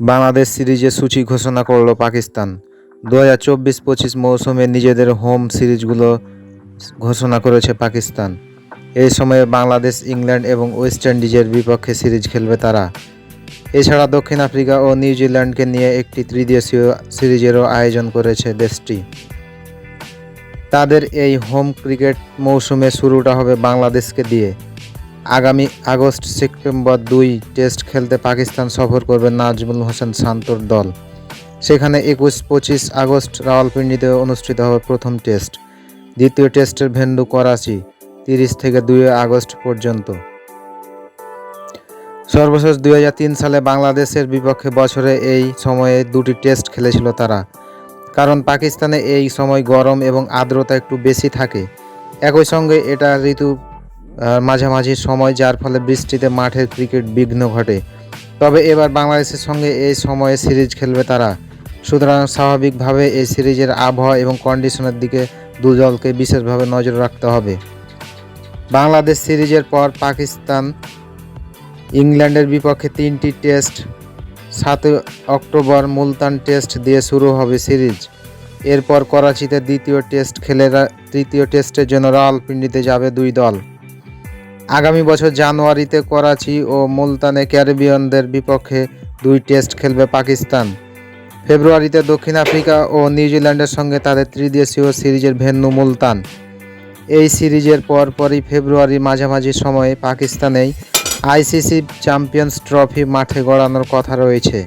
বাংলাদেশ সিরিজে সূচি ঘোষণা করল পাকিস্তান। দু হাজার চব্বিশ পঁচিশ মৌসুমে নিজেদের হোম সিরিজগুলো ঘোষণা করেছে পাকিস্তান। এই সময়ে বাংলাদেশ, ইংল্যান্ড এবং ওয়েস্ট ইন্ডিজের বিপক্ষে সিরিজ খেলবে তারা। এছাড়া দক্ষিণ আফ্রিকা ও নিউজিল্যান্ডকে নিয়ে একটি ত্রিদেশীয় সিরিজেরও আয়োজন করেছে দেশটি। তাদের এই হোম ক্রিকেট মৌসুমে শুরুটা হবে বাংলাদেশকে দিয়ে। আগামী আগস্ট, সেপ্টেম্বর দুই টেস্ট খেলতে পাকিস্তান সফর করবে নাজমুল হোসেন শান্তর দল। সেখানে একুশ, পঁচিশ আগস্ট রাওয়ালপিন্ডিতে অনুষ্ঠিত হবে প্রথম টেস্ট। দ্বিতীয় টেস্টের ভেন্ডু করাচি, তিরিশ থেকে দুই আগস্ট পর্যন্ত। সর্বশেষ দুই হাজার তিন সালে বাংলাদেশের বিপক্ষে বছরে এই সময়ে দুটি টেস্ট খেলেছিল তারা। কারণ পাকিস্তানে এই সময় গরম এবং আর্দ্রতা একটু বেশি থাকে। একই সঙ্গে এটা ঋতু মাঝামাঝি সময় যার ফলে বৃষ্টিতে মাঠের ক্রিকেট বিঘ্ন ঘটে। তবে এবার বাংলাদেশের সঙ্গে এই সময়ে সিরিজ খেলবে তারা। সুতরাং স্বাভাবিকভাবে এই সিরিজের আবহাওয়া এবং কন্ডিশনের দিকে দু দলকে বিশেষভাবে নজর রাখতে হবে। বাংলাদেশ সিরিজের পর পাকিস্তান ইংল্যান্ডের বিপক্ষে তিনটি টেস্ট, সাতই অক্টোবর মুলতান টেস্ট দিয়ে শুরু হবে সিরিজ। এরপর করাচিতে দ্বিতীয় টেস্ট খেলে তৃতীয় টেস্টের জন্য রাওয়ালপিন্ডিতে যাবে দুই দল। আগামী বছর জানুয়ারিতে করাচি ও মুলতানে ক্যারিবিয়ানদের বিপক্ষে দুই টেস্ট খেলবে পাকিস্তান। ফেব্রুয়ারিতে দক্ষিণ আফ্রিকা ও নিউজিল্যান্ডের সঙ্গে তাদের ত্রিদেশীয় সিরিজের ভেন্যু মুলতান। এই সিরিজের পরপরই ফেব্রুয়ারি মাঝামাঝি সময়ে পাকিস্তানেই আইসিসি চ্যাম্পিয়ন্স ট্রফি মাঠে গড়ানোর কথা রয়েছে।